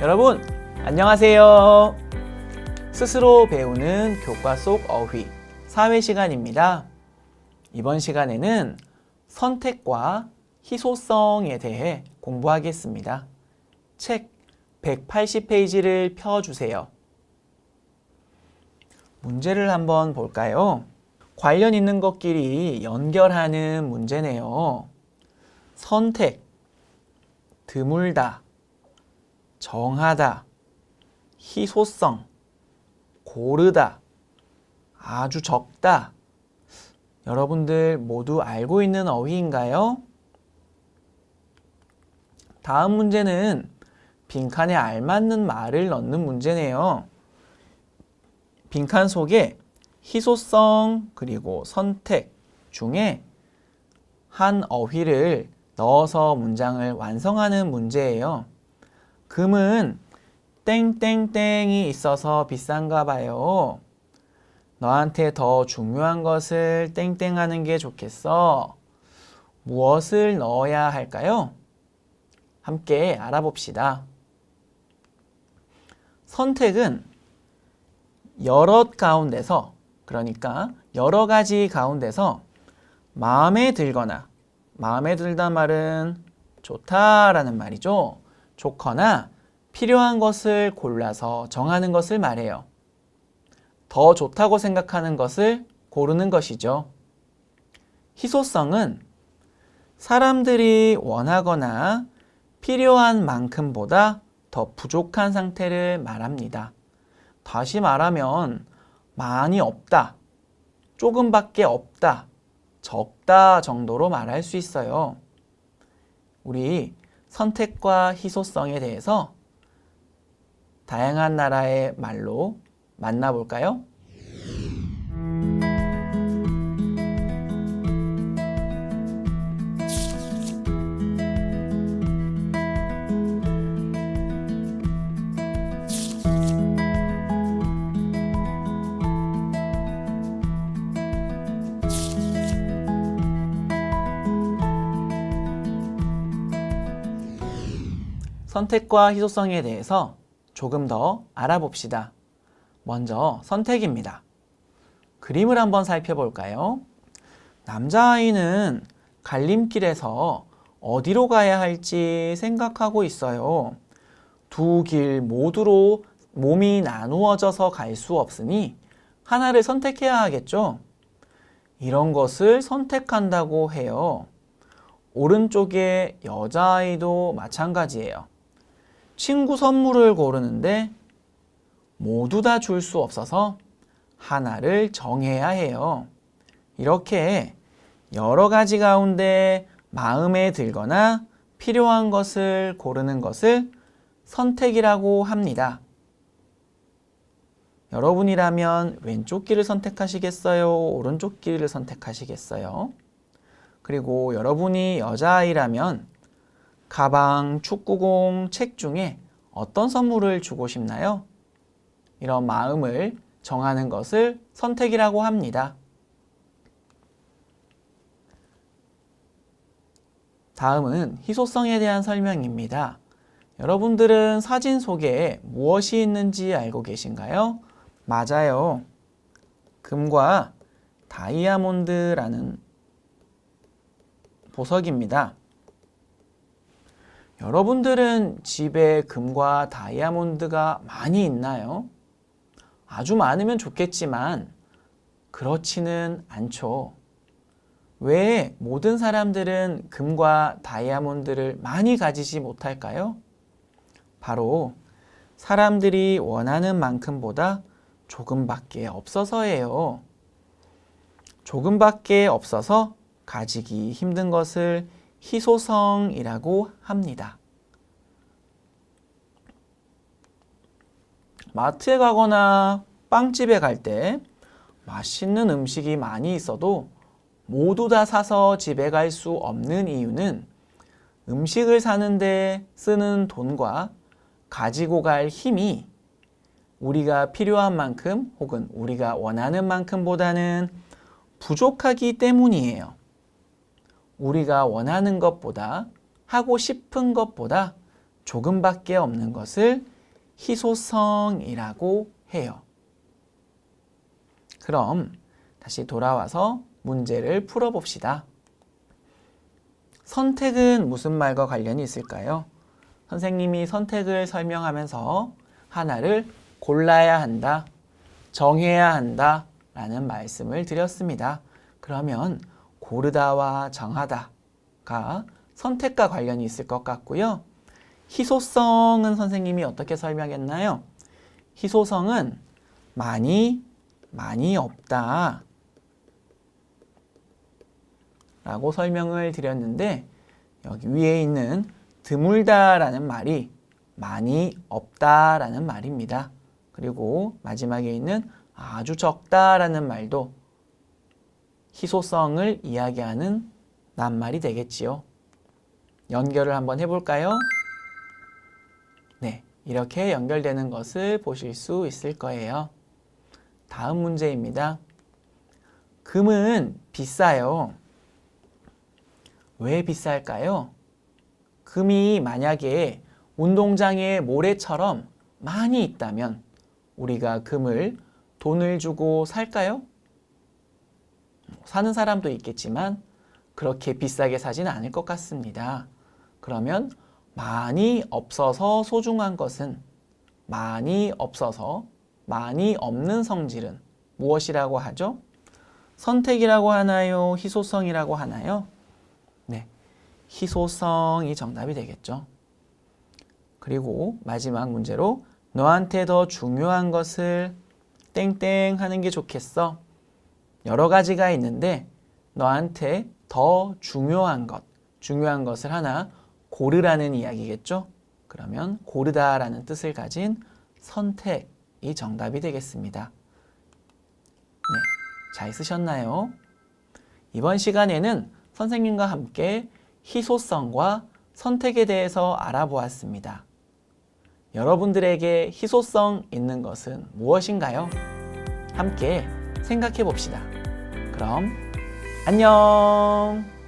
여러분, 안녕하세요. 스스로 배우는 교과 속 어휘 사회 시간입니다. 이번 시간에는 선택과 희소성에 대해 공부하겠습니다. 책 180페이지를 펴주세요. 문제를 한번 볼까요? 관련 있는 것끼리 연결하는 문제네요. 선택, 드물다, 정하다, 희소성, 고르다, 아주 적다. 여러분들 모두 알고 있는 어휘인가요? 다음 문제는 빈칸에 알맞는 말을 넣는 문제네요. 빈칸 속에 희소성 그리고 선택 중에 한 어휘를 넣어서 문장을 완성하는 문제예요. 금은 땡땡땡이 있어서 비싼가 봐요. 너한테 더 중요한 것을 땡땡하는 게 좋겠어. 무엇을 넣어야 할까요? 함께 알아봅시다. 선택은 여럿 가운데서 그러니까 여러 가지 가운데서 마음에 들거나 마음에 들단 말은 좋다라는 말이죠. 좋거나 필요한 것을 골라서 정하는 것을 말해요. 더 좋다고 생각하는 것을 고르는 것이죠. 희소성은 사람들이 원하거나 필요한 만큼보다 더 부족한 상태를 말합니다. 다시 말하면 많이 없다, 조금밖에 없다, 적다 정도로 말할 수 있어요. 우리 선택과 희소성에 대해서 다양한 나라의 말로 만나볼까요? 선택과 희소성에 대해서 조금 더 알아봅시다. 먼저 선택입니다. 그림을 한번 살펴볼까요? 남자아이는 갈림길에서 어디로 가야 할지 생각하고 있어요. 두 길 모두로 몸이 나누어져서 갈 수 없으니 하나를 선택해야 하겠죠? 이런 것을 선택한다고 해요. 오른쪽의 여자아이도 마찬가지예요. 친구 선물을 고르는데 모두 다 줄 수 없어서 하나를 정해야 해요. 이렇게 여러 가지 가운데 마음에 들거나 필요한 것을 고르는 것을 선택이라고 합니다. 여러분이라면 왼쪽 길을 선택하시겠어요? 오른쪽 길을 선택하시겠어요? 그리고 여러분이 여자아이라면 가방, 축구공, 책 중에 어떤 선물을 주고 싶나요? 이런 마음을 정하는 것을 선택이라고 합니다. 다음은 희소성에 대한 설명입니다. 여러분들은 사진 속에 무엇이 있는지 알고 계신가요? 맞아요. 금과 다이아몬드라는 보석입니다. 여러분들은 집에 금과 다이아몬드가 많이 있나요? 아주 많으면 좋겠지만 그렇지는 않죠. 왜 모든 사람들은 금과 다이아몬드를 많이 가지지 못할까요? 바로 사람들이 원하는 만큼보다 조금밖에 없어서예요. 조금밖에 없어서 가지기 힘든 것을 희소성이라고 합니다. 마트에 가거나 빵집에 갈 때 맛있는 음식이 많이 있어도 모두 다 사서 집에 갈 수 없는 이유는 음식을 사는데 쓰는 돈과 가지고 갈 힘이 우리가 필요한 만큼 혹은 우리가 원하는 만큼보다는 부족하기 때문이에요. 우리가 원하는 것보다 하고 싶은 것보다 조금밖에 없는 것을 희소성이라고 해요. 그럼 다시 돌아와서 문제를 풀어봅시다. 선택은 무슨 말과 관련이 있을까요? 선생님이 선택을 설명하면서 하나를 골라야 한다, 정해야 한다 라는 말씀을 드렸습니다. 그러면 고르다와 정하다가 선택과 관련이 있을 것 같고요. 희소성은 선생님이 어떻게 설명했나요? 희소성은 많이, 많이 없다. 라고 설명을 드렸는데, 여기 위에 있는 드물다 라는 말이 많이 없다 라는 말입니다. 그리고 마지막에 있는 아주 적다 라는 말도 희소성을 이야기하는 낱말이 되겠지요. 연결을 한번 해볼까요? 네, 이렇게 연결되는 것을 보실 수 있을 거예요. 다음 문제입니다. 금은 비싸요. 왜 비쌀까요? 금이 만약에 운동장에 모래처럼 많이 있다면 우리가 금을 돈을 주고 살까요? 사는 사람도 있겠지만 그렇게 비싸게 사진 않을 것 같습니다. 그러면 많이 없어서 소중한 것은 많이 없어서 많이 없는 성질은 무엇이라고 하죠? 선택이라고 하나요? 희소성이라고 하나요? 네. 희소성이 정답이 되겠죠. 그리고 마지막 문제로 너한테 더 중요한 것을 땡땡 하는 게 좋겠어. 여러 가지가 있는데 너한테 더 중요한 것, 중요한 것을 하나 고르라는 이야기겠죠? 그러면 고르다라는 뜻을 가진 선택이 정답이 되겠습니다. 네, 잘 쓰셨나요? 이번 시간에는 선생님과 함께 희소성과 선택에 대해서 알아보았습니다. 여러분들에게 희소성 있는 것은 무엇인가요? 함께 생각해 봅시다. 그럼 안녕!